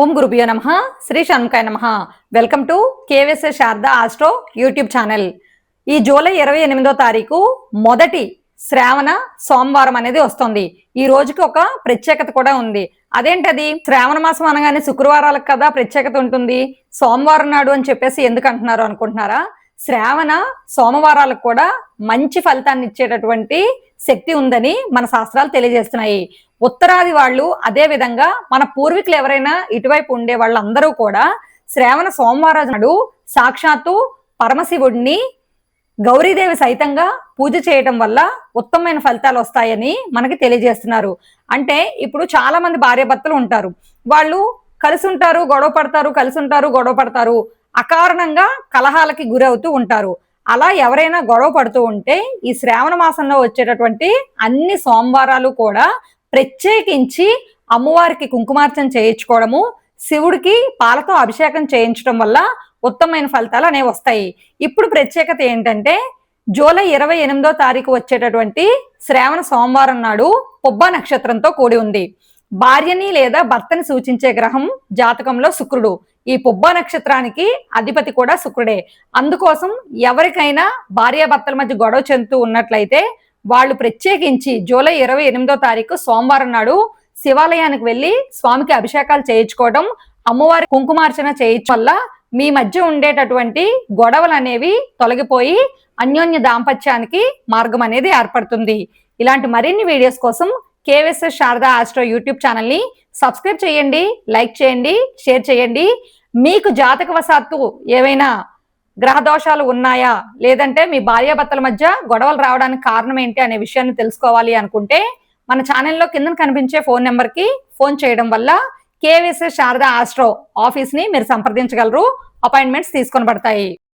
ఓం గురుభ్యో నమ. శ్రీ షణ్ముఖాయ నమ. Welcome to KVS Sharada astro YouTube channel ఈ జూలై ఇరవై ఎనిమిదో తారీఖు మొదటి శ్రావణ సోమవారం అనేది వస్తుంది. ఈ రోజుకి ఒక ప్రత్యేకత కూడా ఉంది. అదేంటది? శ్రావణ మాసం అనగానే శుక్రవారాలకు కదా ప్రత్యేకత ఉంటుంది. సోమవారం నాడు అని చెప్పేసి ఎందుకు అంటున్నారు అనుకుంటున్నారా? శ్రావణ సోమవారాలకు కూడా మంచి ఫలితాన్ని ఇచ్చేటటువంటి శక్తి ఉందని మన శాస్త్రాలు తెలియజేస్తున్నాయి. ఉత్తరాది వాళ్ళు అదే విధంగా మన పూర్వీకులు ఎవరైనా ఇటువైపు ఉండే వాళ్ళందరూ కూడా శ్రావణ సోమవారం నాడు సాక్షాత్తు పరమశివుడిని గౌరీదేవి సైతంగా పూజ చేయటం వల్ల ఉత్తమమైన ఫలితాలు వస్తాయని మనకి తెలియజేస్తున్నారు. అంటే ఇప్పుడు చాలా మంది భార్యాభర్తలు ఉంటారు. వాళ్ళు కలిసి ఉంటారు గొడవ పడతారు కలిసి ఉంటారు గొడవ పడతారు. అకారణంగా కలహాలకి గురవుతూ ఉంటారు. అలా ఎవరైనా గొడవ పడుతూ ఉంటే ఈ శ్రావణ మాసంలో వచ్చేటటువంటి అన్ని సోమవారాలు కూడా ప్రత్యేకించి అమ్మవారికి కుంకుమార్చన చేయించుకోవడము శివుడికి పాలతో అభిషేకం చేయించడం వల్ల ఉత్తమమైన ఫలితాలు అనేవి వస్తాయి. ఇప్పుడు ప్రత్యేకత ఏంటంటే జూలై ఇరవై ఎనిమిదో తారీఖు వచ్చేటటువంటి శ్రావణ సోమవారం నాడు పొబ్బ నక్షత్రంతో కూడి ఉంది. భార్యని లేదా భర్తని సూచించే గ్రహం జాతకంలో శుక్రుడు. ఈ పుబ్బ నక్షత్రానికి అధిపతి కూడా శుక్రుడే. అందుకోసం ఎవరికైనా భార్యాభర్తల మధ్య గొడవ చెందుతూ ఉన్నట్లయితే వాళ్ళు ప్రత్యేకించి జూలై ఇరవై ఎనిమిదో తారీఖు సోమవారం నాడు శివాలయానికి వెళ్ళి స్వామికి అభిషేకాలు చేయించుకోవడం అమ్మవారి కుంకుమార్చన చేయించడం వల్ల మీ మధ్య ఉండేటటువంటి గొడవలు అనేవి తొలగిపోయి అన్యోన్య దాంపత్యానికి మార్గం అనేది ఏర్పడుతుంది. ఇలాంటి మరిన్ని వీడియోస్ కోసం కేవీఎస్ఎస్ శారదా ఆస్ట్రో యూట్యూబ్ ఛానల్ని సబ్స్క్రైబ్ చేయండి లైక్ చేయండి షేర్ చేయండి. మీకు జాతకవశాత్తు ఏవైనా గ్రహ దోషాలు ఉన్నాయా? లేదంటే మీ భార్యాభర్తల మధ్య గొడవలు రావడానికి కారణం ఏంటి అనే విషయాన్ని తెలుసుకోవాలి అనుకుంటే మన ఛానల్లో కింద కనిపించే ఫోన్ నెంబర్కి ఫోన్ చేయడం వల్ల కేవీఎస్ఎస్ శారదా ఆస్ట్రో ఆఫీస్ని మీరు సంప్రదించగలరు. అపాయింట్మెంట్స్ తీసుకొని పడతాయి.